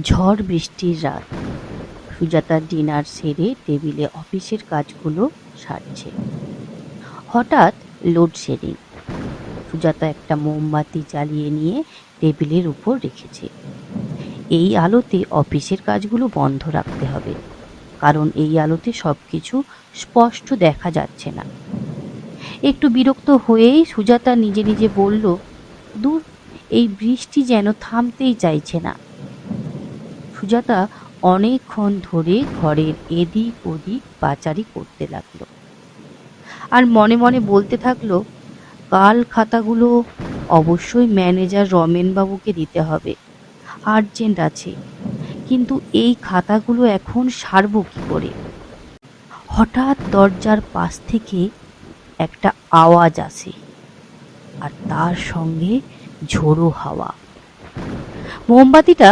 ঝড় বৃষ্টির রাত। সুজাতা ডিনার সেরে টেবিলে অফিসের কাজগুলো সারছে। হঠাৎ লোডশেডিং সুজাতা একটা মোমবাতি জ্বালিয়ে নিয়ে টেবিলের উপর রেখেছে। এই আলোতে অফিসের কাজগুলো বন্ধ রাখতে হবে, কারণ এই আলোতে সব কিছু স্পষ্ট দেখা যাচ্ছে না। একটু বিরক্ত হয়েই সুজাতা নিজে নিজে বলল, দূর, এই বৃষ্টি যেন থামতেই চাইছে না। সুজাতা অনেকক্ষণ ধরে ঘরের এদিক ওদিক পাচারি করতে লাগল। আর মনে মনে বলতে থাকল, কাল খাতাগুলো অবশ্যই ম্যানেজার রমেনবাবুকে দিতে হবে, আর্জেন্ট আছে। কিন্তু এই খাতাগুলো এখন সারবো কী করে? হঠাৎ দরজার পাশ থেকে একটা আওয়াজ আসে, আর তার সঙ্গে ঝোড়ো হাওয়া। মোমবাতিটা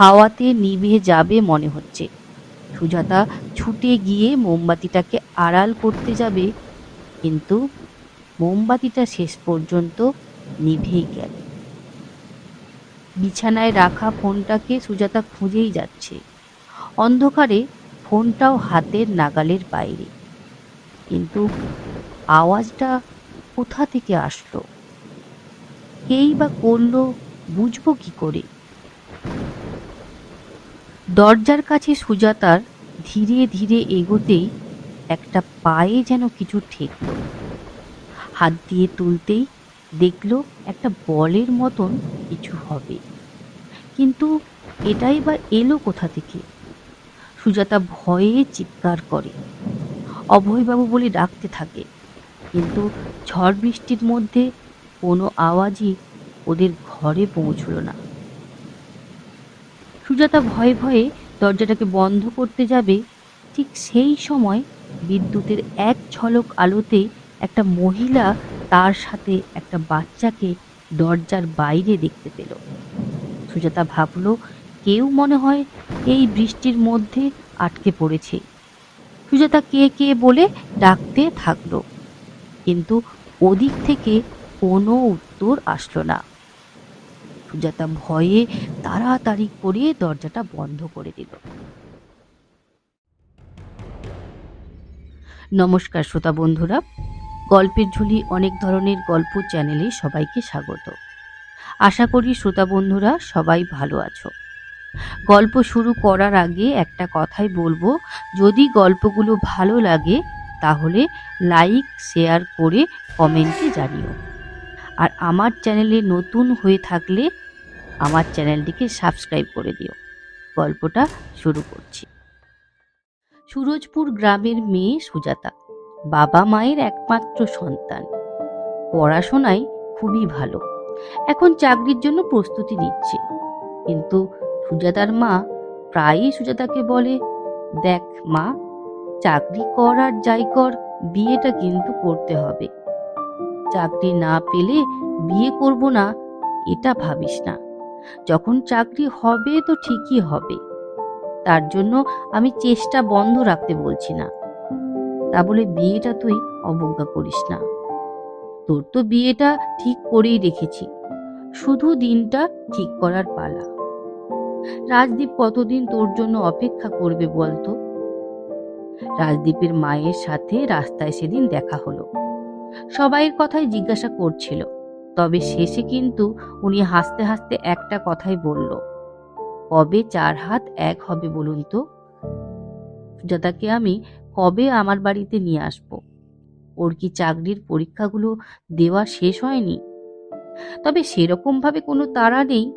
হাওয়াতে নিভে যাবে মনে হচ্ছে। সুজাতা ছুটে গিয়ে মোমবাতিটাকে আড়াল করতে যাবে, কিন্তু মোমবাতিটা শেষ পর্যন্ত নিভে গেল। বিছানায় রাখা ফোনটাকে সুজাতা খুঁজেই যাচ্ছে। অন্ধকারে ফোনটাও হাতের নাগালের বাইরে। কিন্তু আওয়াজটা কোথা থেকে আসলো? কেই বা করল? বুঝব কি করে? দরজার কাছে সুজাতার ধীরে ধীরে এগোতেই একটা পায়ে যেন কিছু ঠেকল। হাত দিয়ে তুলতেই দেখল একটা বলের মতন কিছু হবে। কিন্তু এটাই বা এলো কোথা থেকে? সুজাতা ভয়ে চিৎকার করে। অভয়বাবু বলে ডাকতে থাকে, কিন্তু ঝড় বৃষ্টির মধ্যে কোনো আওয়াজই ওদের ঘরে পৌঁছল না। সুজাতা ভয়ে ভয়ে দরজাটাকে বন্ধ করতে যাবে, ঠিক সেই সময় বিদ্যুতের এক ঝলক আলোতে একটা মহিলা তার সাথে একটা বাচ্চাকে দরজার বাইরে দেখতে পেল। সুজাতা ভাবল, কেউ মনে হয় এই বৃষ্টির মধ্যে আটকে পড়েছে। সুজাতা কে কে বলে ডাকতে থাকল, কিন্তু ওদিক থেকে কোনো উত্তর আসলো না। সুজাতা ভয়ে তাড়াতাড়ি করে দরজাটা বন্ধ করে দিল। নমস্কার শ্রোতা বন্ধুরা, গল্পের ঝুলি অনেক ধরনের গল্প চ্যানেলে সবাইকে স্বাগত। আশা করি শ্রোতা বন্ধুরা সবাই ভালো আছো। গল্প শুরু করার আগে একটা কথাই বলব, যদি গল্পগুলো ভালো লাগে তাহলে লাইক, শেয়ার করে কমেন্টে জানিও। আর আমার চ্যানেলে নতুন হয়ে থাকলে আমার চ্যানেলটিকে সাবস্ক্রাইব করে দিও। গল্পটা শুরু করছি। সুরজপুর গ্রামের মেয়ে সুজাতা বাবা মায়ের একমাত্র সন্তান। পড়াশোনায় খুবই ভালো। এখন চাকরির জন্য প্রস্তুতি নিচ্ছে। কিন্তু সুজাতার মা প্রায়ই সুজাতাকে বলে, দেখ মা, চাকরি কর আর যাই কর বিয়েটা কিন্তু করতে হবে। চাকরি না পেলে বিয়ে করব না, এটা ভাবিস না। যখন চাকরি হবে তো ঠিকই হবে। তার জন্য আমি চেষ্টা বন্ধ রাখতে বলছি না। তা বলে বিয়েটা তুই অবজ্ঞা করিস না। তোর তো বিয়েটা ঠিক করেই রেখেছি। শুধু দিনটা ঠিক করার পালা। রাজদীপ কতদিন তোর জন্য অপেক্ষা করবে বলতো? রাজদীপের মায়ের সাথে রাস্তায় সেদিন দেখা হলো। সবাইয়ের কথাই জিজ্ঞাসা করছিল। তবে শেষে কিন্তু উনি হাসতে হাসতে একটা কথাই বলল, কবে চার হাত এক হবে বলুন তো? সুজাতাকে আমি কবে আমার বাড়িতে নিয়ে আসব? ওর কি চাকরির পরীক্ষাগুলো দেওয়া শেষ হয়নি? তবে সেরকম ভাবে কোনো তাড়া নেই।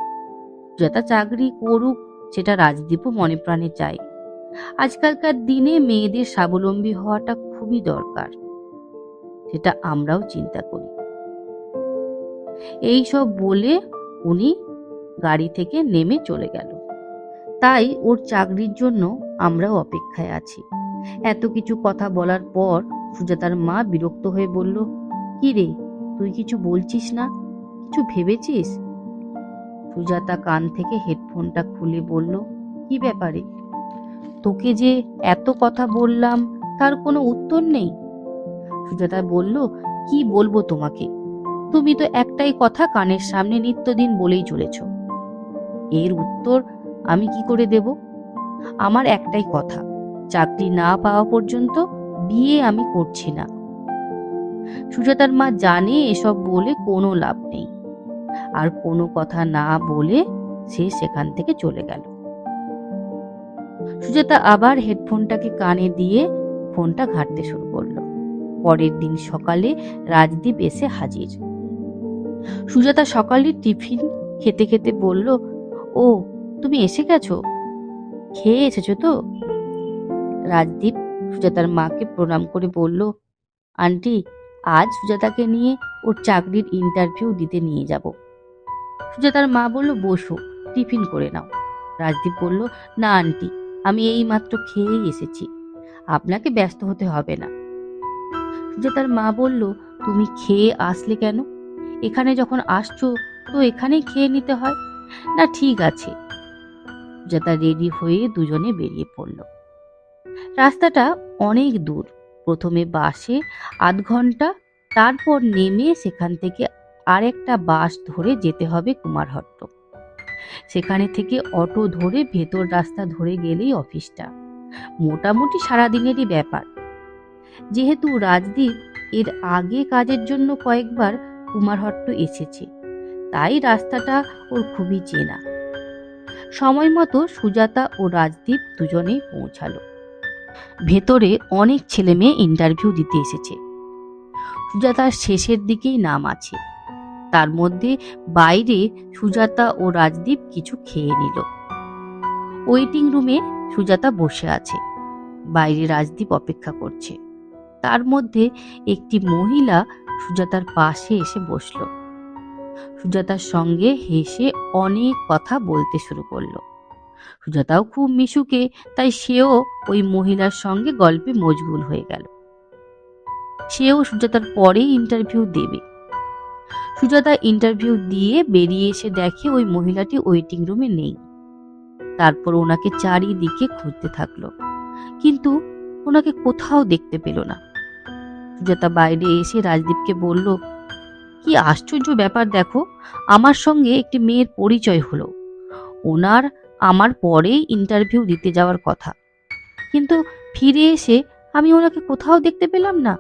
যথা চাকরি করুক, সেটা রাজদীপও মনে প্রাণে চায়। আজকালকার দিনে মেয়েদের স্বাবলম্বী হওয়াটা খুবই দরকার। সেটা আমরাও চিন্তা করি। এই সব বলে উনি গাড়ি থেকে নেমে চলে গেল। তাই ওর চাকরির জন্য আমরাও অপেক্ষায় আছি। এত কিছু কথা বলার পর সুজাতার মা বিরক্ত হয়ে বলল, কি রে, তুই কিছু বলছিস না? কিছু ভেবেছিস? সুজাতা কান থেকে হেডফোনটা খুলে বলল, কি ব্যাপারে? তোকে যে এত কথা বললাম, তার কোনো উত্তর নেই? সুজাতা বলল, কি বলব তোমাকে? তুমি তো একটাই কথা কানের সামনে নিত্যদিন বলেই চলেছ। এর উত্তর আমি কি করে দেব? আমার একটাই কথা, চাকরি না পাওয়া পর্যন্ত বিয়ে আমি করছি না। সুজাতার মা জানে এসব বলে কোনো লাভ নেই। আর কোনো কথা না বলে সে সেখান থেকে চলে গেল। সুজাতা আবার হেডফোনটাকে কানে দিয়ে ফোনটা ঘাঁটতে শুরু করল। পরের দিন সকালে রাজদীপ এসে হাজির। সুজাতা সকালে টিফিন খেতে খেতে বলল, ও, তুমি এসে গেছো? খেয়ে এসেছ তো? রাজদীপ সুজাতার মাকে প্রণাম করে বলল, আন্টি, আজ সুজাতাকে নিয়ে ওর চাকরির ইন্টারভিউ দিতে নিয়ে যাব। সুজাতার মা বলল, বসো, টিফিন করে নাও। রাজদীপ বলল, না, আন্টি, আমি এই মাত্র খেয়েই এসেছি। আপনাকে ব্যস্ত হতে হবে না। সুজাতার মা বলল, তুমি খেয়ে আসলে কেন? এখানে যখন আসছো, তো এখানেই খেয়ে নিতে হয়? না, ঠিক আছে। সুজাতা রেডি হয়ে দুজনে বেরিয়ে পড়ল। রাস্তাটা অনেক দূর। প্রথমে বাসে আধ ঘণ্টা, তারপর নেমে সেখান থেকে আরেকটা বাস ধরে যেতে হবে কুমারহট্ট। সেখানে থেকে অটো ধরে ভেতর রাস্তা ধরে গেলেই অফিসটা। মোটামুটি সারাদিনেরই ব্যাপার। যেহেতু রাজদীপ এর আগে কাজের জন্য কয়েকবার কুমারহট্ট এসেছে, তাই রাস্তাটা ওর খুবই চেনা। সময় মতো সুজাতা ও রাজদীপ দুজনেই পৌঁছালো। ভেতরে অনেক ছেলে মেয়ে ইন্টারভিউ দিতে এসেছে। সুজাতার শেষের দিকেই নাম আছে। তার মধ্যে বাইরে সুজাতা ও রাজদীপ কিছু খেয়ে নিল। ওয়েটিং রুমে সুজাতা বসে আছে। বাইরে রাজদীপ অপেক্ষা করছে। তার মধ্যে একটি মহিলা সুজাতার পাশে এসে বসল। সুজাতার সঙ্গে হেসে অনেক কথা বলতে শুরু করল। সুজাতাও খুব মিশুকে, তাই সেও ওই মহিলার সঙ্গে গল্পে মজগুল হয়ে গেল। সেও সুজাতার পরেই ইন্টারভিউ দেবে। সুজাতা ইন্টারভিউ দিয়ে বেরিয়ে এসে দেখে ওই মহিলাটি ওয়েটিং রুমে নেই। তারপর ওনাকে চারিদিকে খুঁজতে থাকল। কিন্তু ওনাকে কোথাও দেখতে পেল না। সুজাতা বাইরে এসে রাজদীপকে বলল, কি আশ্চর্য ব্যাপার দেখো, আমার সঙ্গে একটি মেয়ের পরিচয় হলো। ওনার আমার পরেই ইন্টারভিউ দিতে যাওয়ার কথা। কিন্তু ফিরে এসে আমি ওনাকে কোথাও দেখতে পেলাম না।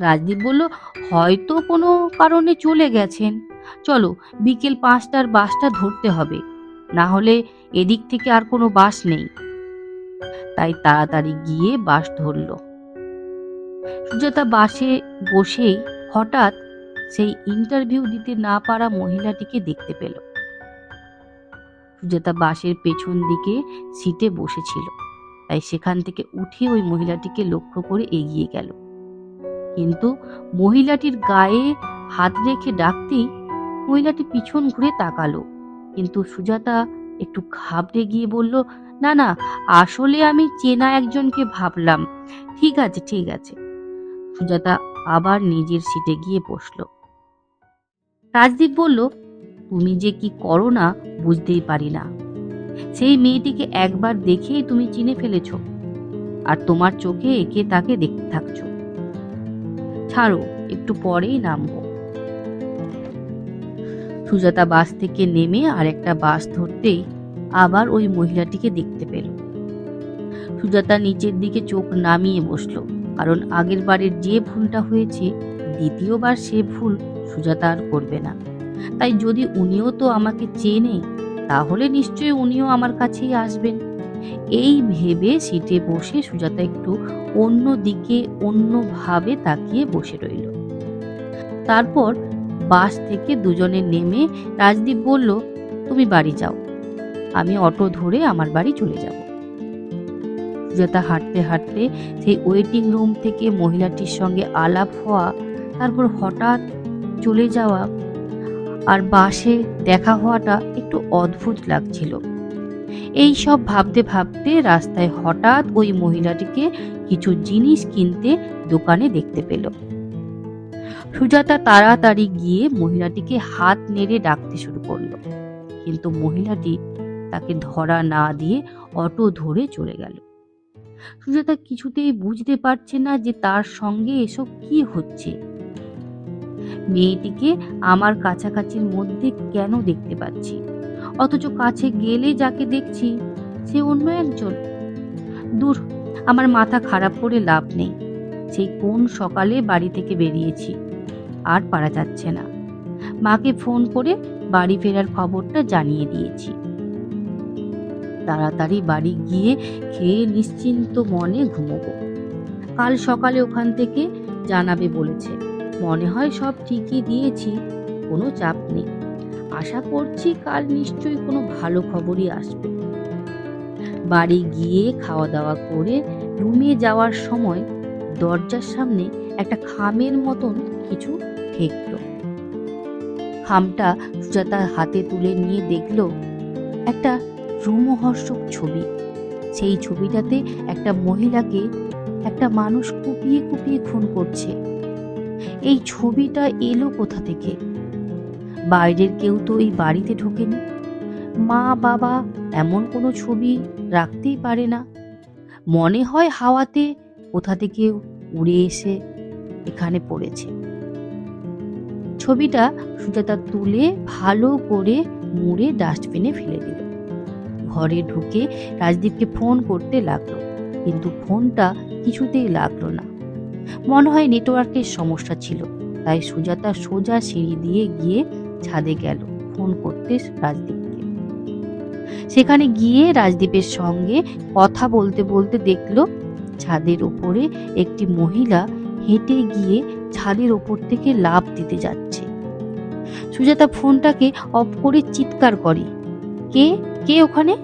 রাজদীপ বলল, হয়তো কোনো কারণে চলে গেছেন। চলো, বিকেল পাঁচটার বাসটা ধরতে হবে। না হলে এদিক থেকে আর কোনো বাস নেই। তাই তাড়াতাড়ি গিয়ে বাস ধরল। সুজাতা বাসে বসেই হঠাৎ সেই ইন্টারভিউ দিতে না পারা মহিলাটিকে দেখতে পেল। সুজাতা বাসের পেছন দিকে সিটে বসেছিল। তাই সেখান থেকে উঠে ওই মহিলাটিকে লক্ষ্য করে এগিয়ে গেল। কিন্তু মহিলাটির গায়ে হাত রেখে ডাকতেই মহিলাটি পিছন ঘুরে তাকালো। কিন্তু সুজাতা একটু ঘাবড়ে গিয়ে বলল, না না, আসলে আমি চেনা একজনকে ভাবলাম। ঠিক আছে ঠিক আছে। সুজাতা আবার নিজের সিটে গিয়ে বসল। রাজদীপ বলল, তুমি যে কি করো না বুঝতেই পারি না। সেই মেয়েটিকে একবার দেখেই তুমি চিনে ফেলেছ আর তোমার চোখে একে তাকে দেখতে থাকছো। ছাড়ো, একটু পরেই নামবো। সুজাতা বাস থেকে নেমে আরেকটা বাস ধরতেই আবার ওই মহিলাটিকে দেখতে পেল। সুজাতা নিচের দিকে চোখ নামিয়ে বসল। কারণ আগের বারের যে ভুলটা হয়েছে, দ্বিতীয়বার সে ভুল সুজাতা আর করবে না। তাই যদি উনিও তো আমাকে চেনে, তাহলে নিশ্চয়ই উনিও আমার কাছেই আসবেন। এই ভেবে সিটে বসে সুজাতা একটু অন্য দিকে, অন্যভাবে তাকিয়ে বসে রইল। তারপর বাস থেকে দুজনে নেমে রাজদীপ বলল, তুমি বাড়ি যাও। আমি অটো ধরে আমার বাড়ি চলে যাব। সুজাতা হাঁটতে হাঁটতে সেই ওয়েটিং রুম থেকে মহিলাটির সঙ্গে আলাপ হওয়া, তারপর হঠাৎ চলে যাওয়া আর বাসে দেখা হওয়াটা একটু অদ্ভুত লাগছিল। এই সব ভাবতে ভাবতে রাস্তায় হঠাৎ ওই মহিলাটিকে কিছু জিনিস কিনতে দোকানে দেখতে পেল। সুজাতা তাড়াতাড়ি গিয়ে মহিলাটিকে হাত নেড়ে ডাকতে শুরু করল। কিন্তু মহিলাটি তাকে ধরা না দিয়ে অটো ধরে চলে গেল। সুজাতা কিছুতেই বুঝতে পারছে না যে তার সঙ্গে এসব কি হচ্ছে। মেয়েটিকে আমার কাছাকাছির মধ্যে কেন দেখতে পাচ্ছি? অথচ কাছে গেলে যাকে দেখছি, সে অন্য একজন। দূর, আমার মাথা খারাপ করে লাভ নেই। সেই কোন সকালে বাড়ি থেকে বেরিয়েছি, আর পারা যাচ্ছে না। মাকে ফোন করে বাড়ি ফেরার খবরটা জানিয়ে দিয়েছি। তাড়াতাড়ি বাড়ি গিয়ে খেয়ে নিশ্চিন্ত মনে ঘুমোবো। কাল সকালে ওখান থেকে জানাবে বলেছে। মনে হয় সব ঠিকই দিয়েছি, কোনো চাপ নেই। আশা করছি কাল নিশ্চয়ই কোনো ভালো খবরই আসবে। বাড়ি গিয়ে খাওয়া দাওয়া করে রুমে যাওয়ার সময় দরজার সামনে একটা খামের মতন কিছু ঠেকল। খামটা সুজাতা হাতে তুলে নিয়ে দেখল, একটা রোমহর্ষক ছবি। সেই ছবিটাতে একটা মহিলাকে একটা মানুষ কুপিয়ে কুপিয়ে খুন করছে। এই ছবিটা এলো কোথা থেকে? বাইরের কেউ তো এই বাড়িতে ঢোকেনি। মা, বাবা এমন কোনো ছবি রাখতেই পারে না। মনে হয় হাওয়াতে কোথা থেকে উড়ে এসে এখানে পড়েছে। ছবিটা সুজাতা তুলে ভালো করে মুড়ে ডাস্টবিনে ফেলে দিল। ঘরে ঢুকে রাজদীপকে ফোন করতে লাগল, কিন্তু ফোনটা কিছুতেই লাগল না। মনে হয় নেটওয়ার্কের সমস্যা ছিল, তাই সুজাতা সোজা সিঁড়ি দিয়ে গিয়ে ছাদে গেল ফোন করতে রাজদীপকে। সেখানে গিয়ে রাজদীপের সঙ্গে কথা বলতে বলতে দেখল, ছাদের ওপরে একটি মহিলা হেঁটে গিয়ে ছাদের ওপর থেকে লাভ দিতে যাচ্ছে। সুজাতা ফোনটাকে অফ করে চিৎকার করে, কে? কে ওখানে?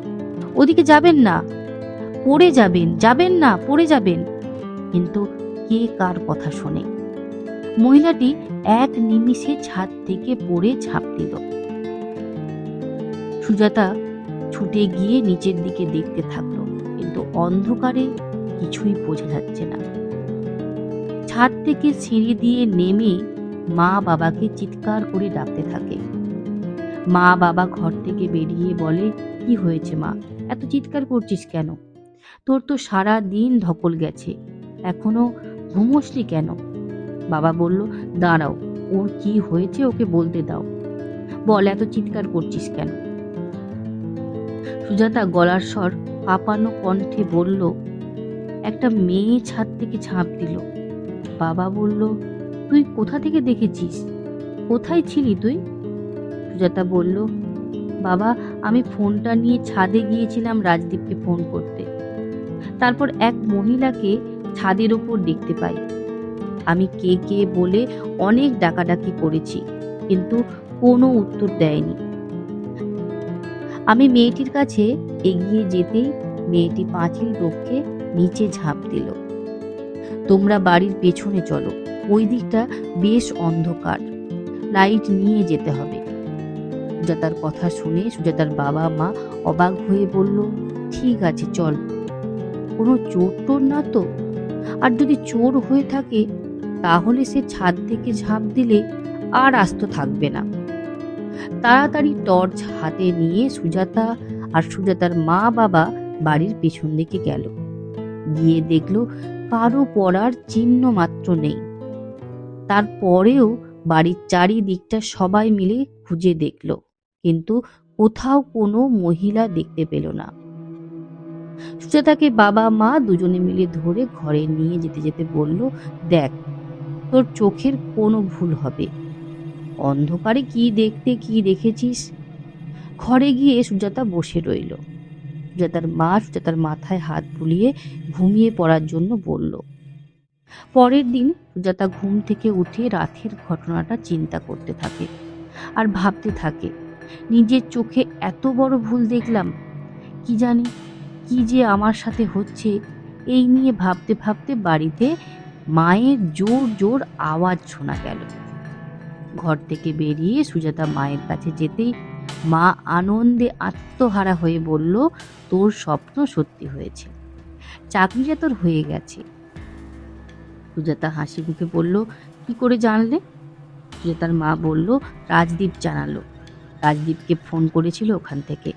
ওদিকে যাবেন না। পড়ে যাবেন যাবেন না, পড়ে যাবেন। কিন্তু কে কার কথা শোনে? মহিলাটি এক নিমিষে ছাদ থেকে পড়ে ঝাঁপ দিল। সুজাতা ছুটে গিয়ে নিচের দিকে দেখতে থাকল, কিন্তু অন্ধকারে কিছুই বোঝা যাচ্ছে না। ছাদ থেকে সিঁড়ি দিয়ে নেমে মা বাবাকে চিৎকার করে ডাকতে থাকে। মা বাবা ঘর থেকে বেরিয়ে বলে কি হয়েছে, মা? এত চিৎকার করছিস কেন? তোর তো সারা দিন ধকল গেছে। এখনও ঘুমোসলি কেন? বাবা বলল, দাঁড়াও, ওর কি হয়েছে ওকে বলতে দাও। বল, এত চিৎকার করছিস কেন? সুজাতা গলার স্বর কাঁপানো কণ্ঠে বলল, একটা মেয়ে ছাদ থেকে ঝাঁপ দিল। বাবা বলল, তুই কোথা থেকে দেখেছিস? কোথায় ছিলি তুই? সুজাতা বলল, বাবা আমি ফোনটা নিয়ে ছাদে গিয়েছিলাম রাজদীপকে ফোন করতে। তারপর এক মহিলাকে ছাদের ওপর দেখতে পাই। আমি কে কে বলে অনেক ডাকাডাকি করেছি, কিন্তু কোনো উত্তর দেয়নি। আমি মেয়েটির কাছে এগিয়ে যেতেই মেয়েটি পাঁচিল রক্ষে নিচে ঝাঁপ দিল। তোমরা বাড়ির পেছনে চলো, ওই দিকটা বেশ অন্ধকার। লাইট নিয়ে যেতে হবে। সুজাতার কথা শুনে সুজাতার বাবা মা অবাক হয়ে বলল, ঠিক আছে, চল। কোনো চোর টোর না তো? আর যদি চোর হয়ে থাকে, তাহলে সে ছাদ থেকে ঝাঁপ দিলে আর আস্ত থাকবে না। তাড়াতাড়ি টর্চ হাতে নিয়ে সুজাতা আর সুজাতার মা বাবা বাড়ির পেছন দিকে গেল। গিয়ে দেখল, কারও পড়ার চিহ্ন মাত্র নেই। তারপরেও বাড়ির চারিদিকটা সবাই মিলে খুঁজে দেখল। কিন্তু কোথাও কোনো মহিলা দেখতে পেল না। সুজাতাকে বাবা, মা দুজনে মিলে ধরে ঘরে নিয়ে যেতে যেতে বলল, দেখ, তোর চোখের কোনো ভুল হবে। অন্ধকারে কি দেখতে, কি দেখেছিস? ঘরে গিয়ে সুজাতা বসে রইল। সুজাতার মা সুজাতার মাথায় হাত বুলিয়ে ঘুমিয়ে পড়ার জন্য বলল। পরের দিন সুজাতা ঘুম থেকে উঠে রাতের ঘটনাটা চিন্তা করতে থাকে আর ভাবতে থাকে নিজের চোখে এত বড় ভুল দেখলাম। কি জানি, কি যে আমার সাথে হচ্ছে, এই নিয়ে ভাবতে ভাবতে বাড়িতে মায়ের জোর জোর আওয়াজ শোনা গেল। ঘর থেকে বেরিয়ে সুজাতা মায়ের কাছে যেতেই মা আনন্দে আত্মহারা হয়ে বলল, তোর স্বপ্ন সত্যি হয়েছে। চাকরিটা তোর হয়ে গেছে। সুজাতা হাসি মুখে বলল, কি করে জানলে? সুজাতার মা বলল, রাজদীপ জানালো। রাজদীপকে ফোন করেছিল ওখান থেকে।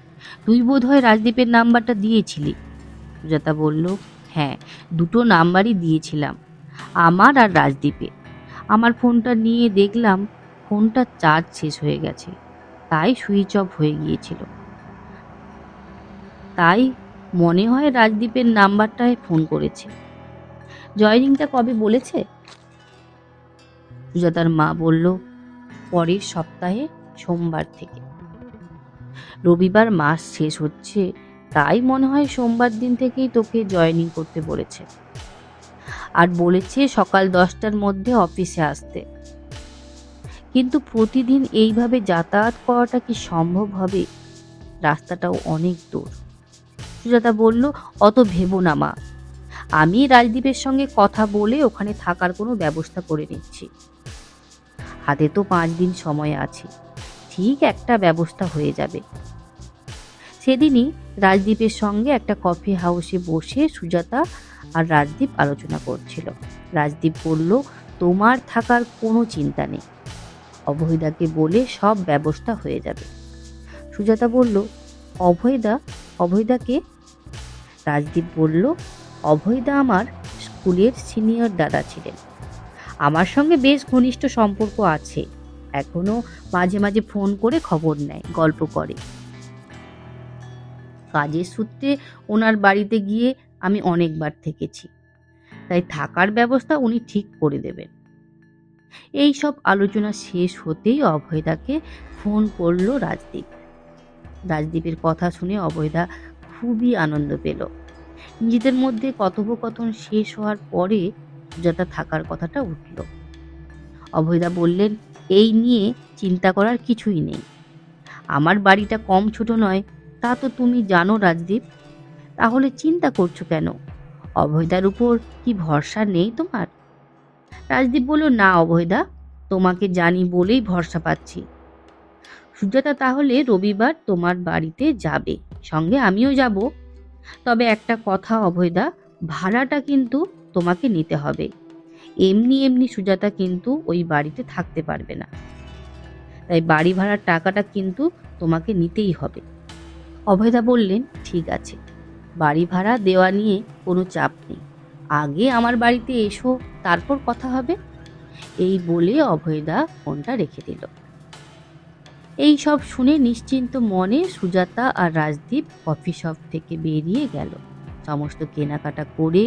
তুই বোধহয় রাজদীপের নাম্বারটা দিয়েছিলি? সুজাতা বলল হ্যাঁ দুটো নাম্বারই দিয়েছিলাম, আমার আর রাজদীপে আমার ফোনটা নিয়ে দেখলাম ফোনটা চার্জ শেষ হয়ে গেছে, তাই সুইচ অফ হয়ে গিয়েছিল। তাই মনে হয় রাজদীপের নাম্বারটায় ফোন করেছে। জয়নিংটা কবে বলেছে? সুজাতার মা বলল, পরের সপ্তাহে সোমবার থেকে। রবিবার মাস শেষ হচ্ছে, তাই মনে হয় সোমবার দিন থেকেই তোকে জয়েনিং করতে বলেছে। আর বলেছে সকাল দশটার মধ্যে অফিসে আসতে। কিন্তু প্রতিদিন এইভাবে যাতায়াত করাটা কি সম্ভব হবে? রাস্তাটাও অনেক দূর। সুজাতা বলল, অত ভেবো না, মা। আমি রাজদীপের সঙ্গে কথা বলে ওখানে থাকার কোনো ব্যবস্থা করে নিচ্ছি। হাতে তো পাঁচ দিন সময় আছে। ঠিক একটা ব্যবস্থা হয়ে যাবে। সেদিনই রাজদীপের সঙ্গে একটা কফি হাউসে বসে সুজাতা আর রাজদীপ আলোচনা করছিল। রাজদীপ বলল, তোমার থাকার কোনো চিন্তা নেই। অভয়দাকে বলে সব ব্যবস্থা হয়ে যাবে। সুজাতা বলল, অভয়দা অভয়দাকে রাজদীপ বলল, অভয়দা আমার স্কুলের সিনিয়র দাদা ছিলেন। আমার সঙ্গে বেশ ঘনিষ্ঠ সম্পর্ক আছে। এখনও মাঝে মাঝে ফোন করে খবর নেয়, গল্প করে। কাজের সূত্রে ওনার বাড়িতে গিয়ে আমি অনেকবার থেকেছি। তাই থাকার ব্যবস্থা উনি ঠিক করে দেবেন। এই সব আলোচনা শেষ হতেই অভয়দাকে ফোন করল রাজদীপ। রাজদীপের কথা শুনে অভয়দা খুবই আনন্দ পেল। নিজেদের মধ্যে কথোপকথন শেষ হওয়ার পরে সুজাতা থাকার কথাটা উঠল। অভয়দা বললেন এই নিয়ে চিন্তা করার কিছুই নেই। আমার বাড়িটা কম ছোট নয়, তা তো তুমি জানো রাজদীপ। তাহলে চিন্তা করছ কেন? অভয়দার উপর কি ভরসা নেই তোমার? রাজদীপ বলল, না অভয়দা তোমাকে জানি বলেই ভরসা পাচ্ছি। সুজাতা, তাহলে রবিবার তোমার বাড়িতে যাবে, সঙ্গে আমিও যাব। তবে একটা কথা অভয়দা ভাড়াটা কিন্তু তোমাকে নিতে হবে। এমনি এমনি সুজাতা কিন্তু ওই বাড়িতে থাকতে পারবে না। তাই বাড়ি ভাড়ার টাকাটা কিন্তু তোমাকে নিতেই হবে। অভয়দা বললেন, ঠিক আছে। বাড়ি ভাড়া দেওয়া নিয়ে কোনো চাপ নেই। আগে আমার বাড়িতে এসো, তারপর কথা হবে। এই বলে অভয়দা ফোনটা রেখে দিল। এই সব শুনে নিশ্চিন্ত মনে সুজাতা আর রাজদীপ কফি শপ থেকে বেরিয়ে গেল। সমস্ত কেনাকাটা করে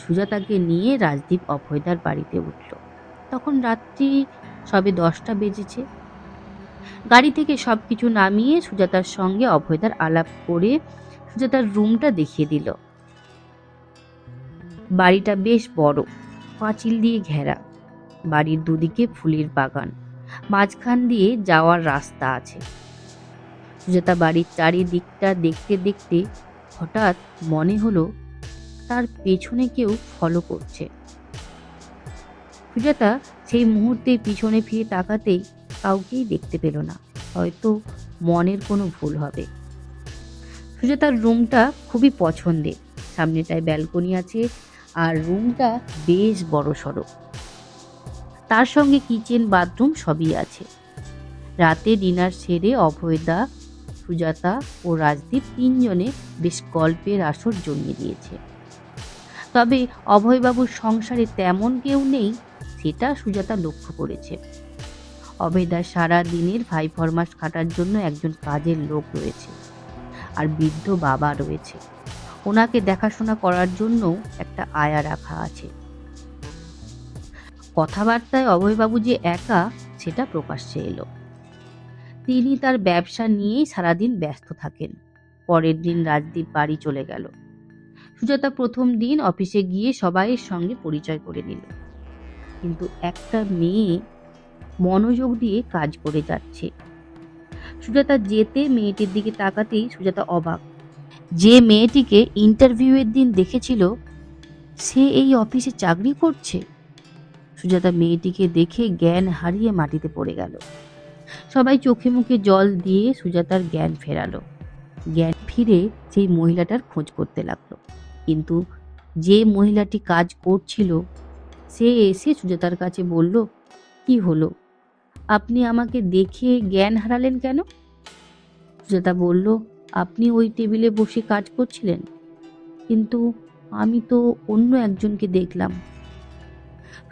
সুজাতাকে নিয়ে রাজদীপ অভয়দার বাড়িতে উঠল। তখন রাত্রি সবে দশটা বেজেছে। গাড়ি থেকে সব কিছু নামিয়ে সুজাতার সঙ্গে অভয়দার আলাপ করে সুজাতার রুমটা দেখিয়ে দিল। বাড়িটা বেশ বড়, পাঁচিল দিয়ে ঘেরা। বাড়ির দুদিকে ফুলের বাগান, মাঝখান দিয়ে যাওয়ার রাস্তা আছে। সুজাতা বাড়ির চারিদিকটা দেখতে দেখতে হঠাৎ মনে হলো তার পেছনে কেউ ফলো করছে। সুজাতা সেই মুহূর্তে পিছনে ফিরে তাকাতেই কাউকেই দেখতে পেল না। হয়তো মনের কোনো ভুল হবে। সুজাতার রুমটা খুবই পছন্দের। সামনেটায় ব্যালকনি আছে আর রুমটা বেশ বড় সড়ো। তার সঙ্গে কিচেন বাথরুম সবই আছে। রাতে ডিনার সেরে অভয়দা সুজাতা ও রাজদীপ তিনজনে বেশ গল্পের আসর জমিয়ে দিয়েছে। তবে অভয়বাবুর সংসারে তেমন কেউ নেই, সেটা সুজাতা লক্ষ্য করেছে। অভয়দার সারা দিনের ভাই ফরমাস খাটার জন্য একজন কাজের লোক রয়েছে আর বৃদ্ধ বাবা রয়েছে। ওনাকে দেখাশোনা করার জন্য একটা আয়া রাখা আছে। কথাবার্তায় অভয়বাবু যে একা, সেটা প্রকাশ্যে এলো। তিনি তার ব্যবসা নিয়েই সারাদিন ব্যস্ত থাকেন। পরের দিন রাজদীপ বাড়ি চলে গেল। সুজাতা প্রথম দিন অফিসে গিয়ে সবাইয়ের সঙ্গে পরিচয় করে নিল। কিন্তু একটা মেয়ে মনোযোগ দিয়ে কাজ করে যাচ্ছে। সুজাতা যেতে মেয়েটির দিকে তাকাতেই সুজাতা অবাক। যে মেয়েটিকে ইন্টারভিউয়ের দিন দেখেছিল, সে এই অফিসে চাকরি করছে? সুজাতা মেয়েটিকে দেখে জ্ঞান হারিয়ে মাটিতে পড়ে গেল। সবাই চোখে মুখে জল দিয়ে সুজাতার জ্ঞান ফেরালো। জ্ঞান ফিরে সেই মহিলাটার খোঁজ করতে লাগল। কিন্তু যে মহিলাটি কাজ করছিল, সে এসে সুজাতার কাছে বলল, কি হলো? আপনি আমাকে দেখে জ্ঞান হারালেন কেন? সুজাতা বলল, আপনি ওই টেবিলে বসে কাজ করছিলেন, কিন্তু আমি তো অন্য একজনকে দেখলাম।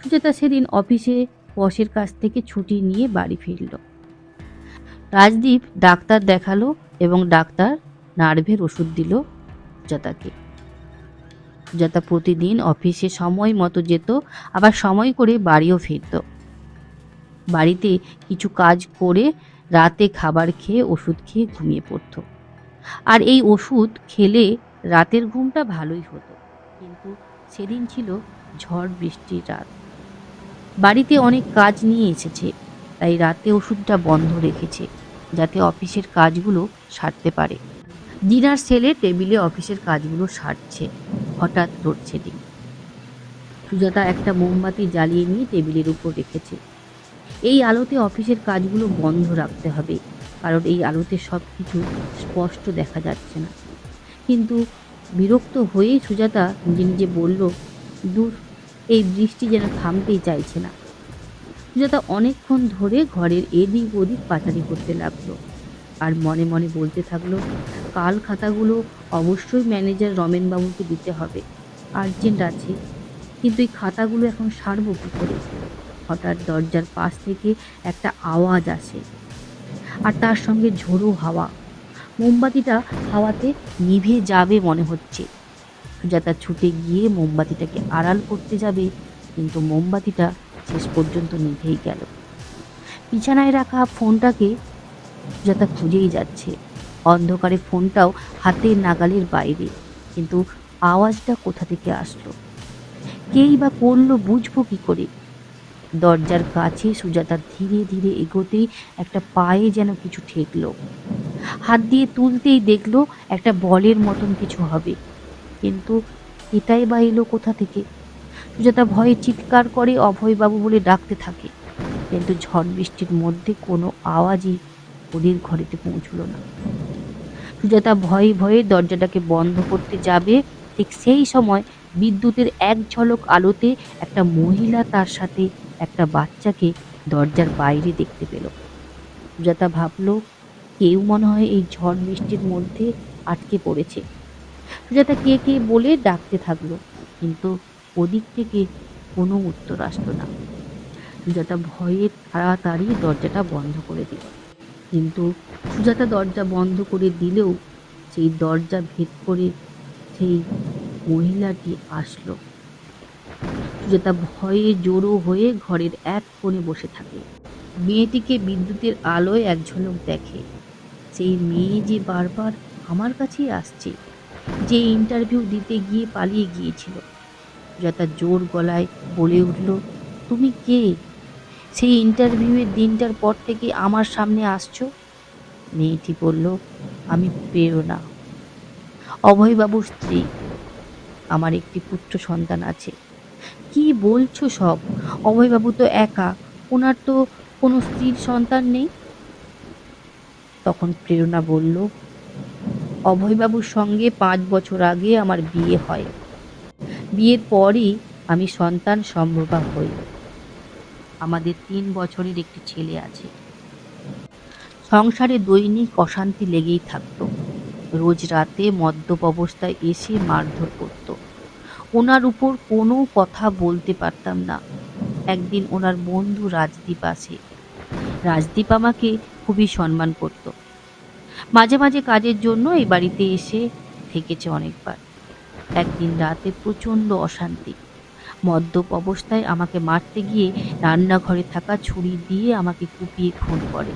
সুজাতা সেদিন অফিসে বসের কাছ থেকে ছুটি নিয়ে বাড়ি ফিরল। রাজদীপ ডাক্তার দেখাল এবং ডাক্তার নার্ভের ওষুধ দিল সুজাতাকে সুজাতা প্রতিদিন অফিসে সময় মতো যেত, আবার সময় করে বাড়িও ফিরত। বাড়িতে কিছু কাজ করে রাতে খাবার খেয়ে ওষুধ খেয়ে ঘুমিয়ে পড়তো। আর এই ওষুধ খেলে রাতের ঘুমটা ভালোই হতো, কিন্তু সেদিন ছিল ঝড় বৃষ্টির রাত। বাড়িতে অনেক কাজ নিয়ে এসেছে, তাই রাতে ওষুধটা বন্ধ রেখেছে। যাতে অফিসের কাজগুলো সারতে পারে। ডিনার সেলে টেবিলে অফিসের কাজগুলো সারছে। হঠাৎ ধরছে লোডশেডিং সুজাতা একটা মোমবাতি জ্বালিয়ে নিয়ে টেবিলের উপর রেখেছে। এই আলোতে অফিসের কাজগুলো বন্ধ রাখতে হবে, কারণ এই আলোতে সব কিছু স্পষ্ট দেখা যাচ্ছে না। কিন্তু বিরক্ত হয়েই সুজাতা নিজে নিজে বলল, দূর, এই বৃষ্টি যেন থামতেই চাইছে না। সুজাতা অনেকক্ষণ ধরে ঘরের এদিক ওদিক পাচারি করতে লাগল। আর মনে মনে বলতে থাকল, কাল খাতাগুলো অবশ্যই ম্যানেজার রমেনবাবুকে দিতে হবে, আর্জেন্ট আছে। কিন্তু এই খাতাগুলো এখন সারবো কী করে? হঠাৎ দরজার পাশ থেকে একটা আওয়াজ আসে, আর তার সঙ্গে ঝোড়ো হাওয়া। মোমবাতিটা হাওয়াতে নিভে যাবে মনে হচ্ছে। সুজাতা ছুটে গিয়ে মোমবাতিটাকে আড়াল করতে যাবে, কিন্তু মোমবাতিটা শেষ পর্যন্ত নিভেই গেল। বিছানায় রাখা ফোনটাকে সুজাতা খুঁজেই যাচ্ছে। অন্ধকারে ফোনটাও হাতের নাগালের বাইরে, কিন্তু আওয়াজটা কোথা থেকে আসলো? কেই বা করল বুঝব কি করে? দরজার কাছে সুজাতা ধীরে ধীরে এগোতেই একটা পায়ে যেন কিছু ঠেকলো। হাত দিয়ে তুলতেই দেখল একটা বলের মতন কিছু হবে, কিন্তু এটাই বা এলো কোথা থেকে? সুজাতা ভয়ে চিৎকার করে অভয়বাবু বলে ডাকতে থাকে। কিন্তু ঝড় বৃষ্টির মধ্যে কোনো আওয়াজই ওদের ঘরেতে পৌঁছলো না। সুজাতা ভয়ে ভয়ে দরজাটাকে বন্ধ করতে যাবে, ঠিক সেই সময় বিদ্যুতের এক ঝলক আলোতে একটা মহিলা তার সাথে একটা বাচ্চাকে দরজার বাইরে দেখতে পেল। সুজাতা ভাবল, কেউ মনে হয় এই ঝড় বৃষ্টির মধ্যে আটকে পড়েছে। সুজাতা কে কে বলে ডাকতে থাকল, কিন্তু ওদিক থেকে কোনো উত্তর আসতো না। সুজাতা ভয়ে তাড়াতাড়ি দরজাটা বন্ধ করে দিল। কিন্তু সুজাতা দরজা বন্ধ করে দিলেও সেই দরজা ভেদ করে সেই মহিলাটি আসলো। সুজাতা ভয়ে জড়ো হয়ে ঘরের এক কোণে বসে থাকে। মেয়েটিকে বিদ্যুতের আলোয় এক ঝলক দেখে। সেই মেয়ে যে বারবার আমার কাছেই আসছে, যে ইন্টারভিউ দিতে গিয়ে পালিয়ে গিয়েছিল সুজাতা জোর গলায় বলে উঠল, তুমি কে? সেই ইন্টারভিউয়ের দিনটার পর থেকে আমার সামনে আসছো? মেয়েটি বলল, আমি প্রেরণা। অভয়বাবুর স্ত্রী। আমার একটি পুত্র সন্তান আছে। কি বলছো সব? অভয়বাবু তো একা। ওনার তো কোনো স্ত্রীর সন্তান নেই? তখন প্রেরণা বলল, অভয়বাবুর সঙ্গে পাঁচ বছর আগে আমার বিয়ে হয়। বিয়ের পরই আমি সন্তান সম্ভবা হই। আমাদের তিন বছরের একটি ছেলে আছে। সংসারে দৈনিক অশান্তি লেগেই থাকতো। রোজ রাতে মদ্যপ অবস্থায় এসে মারধর করত। ওনার উপর কোনো কথা বলতে পারতাম না। একদিন ওনার বন্ধু রাজদীপ আসে। রাজদীপ আমাকে খুবই সম্মান করত। মাঝে মাঝে কাজের জন্য এই বাড়িতে এসে থেকেছে অনেকবার। একদিন রাতে প্রচণ্ড অশান্তি। মদ্যপ অবস্থায় আমাকে মারতে গিয়ে রান্নাঘরে থাকা ছুরি দিয়ে আমাকে কুপিয়ে খুন করে।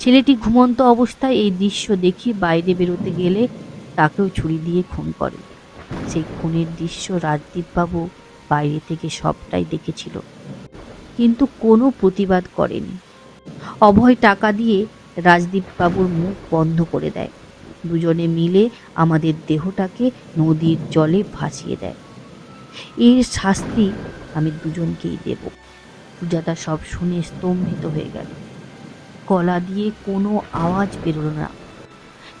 ছেলেটি ঘুমন্ত অবস্থায় এই দৃশ্য দেখে বাইরে বেরোতে গেলে তাকেও ছুরি দিয়ে খুন করে। সেই খুনের দৃশ্য রাজদীপবাবু বাইরে থেকে সবটাই দেখেছিল। কিন্তু কোনো প্রতিবাদ করেনি। অভয় টাকা দিয়ে রাজদীপবাবুর মুখ বন্ধ করে দেয়। দুজনে মিলে আমাদের দেহটাকে নদীর জলে ভাসিয়ে দেয়। এর শাস্তি আমি দুজনকেই দেব। সুজাতা সব শুনে স্তম্ভিত হয়ে গেল। গলা দিয়ে কোনো আওয়াজ বেরোলো না।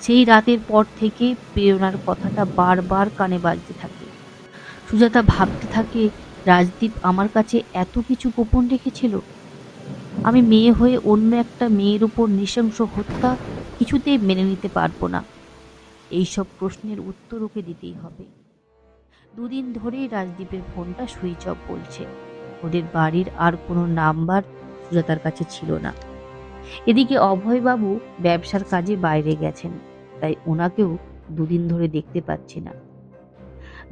সেই রাতের পর থেকে প্রেরণার কথাটা বারবার কানে বাজতে থাকে। সুজাতা ভাবতে থাকে, রাজদীপ আমার কাছে এত কিছু গোপন রেখেছিল। আমি মেয়ে হয়ে অন্য একটা মেয়ের উপর নৃশংস হত্যা কিছুতেই মেনে নিতে পারব না। এইসব প্রশ্নের উত্তর ওকে দিতেই হবে। দুদিন ধরেই রাজদীপের ফোনটা সুইচ অফ বলছে। ওদের বাড়ির আর কোনো নাম্বার সুজাতার কাছে ছিল না। এদিকে অভয়বাবু ব্যবসার কাজে বাইরে গেছেন, তাই ওনাকেও দুদিন ধরে দেখতে পাচ্ছি না।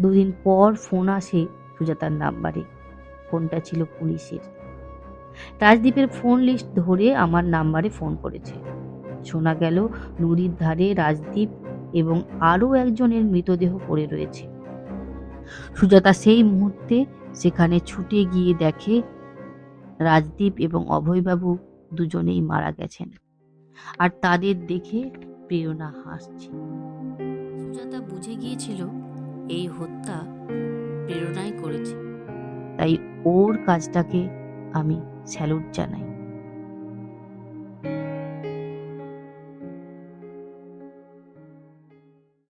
দুদিন পর ফোন আসে সুজাতার নাম্বারে। ফোনটা ছিল পুলিশের। রাজদীপের ফোন লিস্ট ধরে আমার নাম্বারে ফোন করেছে। শোনা গেল নদীর ধারে রাজদীপ এবং আরও একজনের মৃতদেহ পড়ে রয়েছে। সুজাতা সেই মুহূর্তে সেখানে ছুটে গিয়ে দেখে রাজদীপ এবং অভয়বাবু দুজনেই মারা গেছেন আর তাদের দেখে প্রেরণা হাসছে। সুজাতা বুঝে গিয়েছিল এই হত্যা প্রেরণাই করেছে। তাই ওর কাজটাকে আমি স্যালুট জানাই।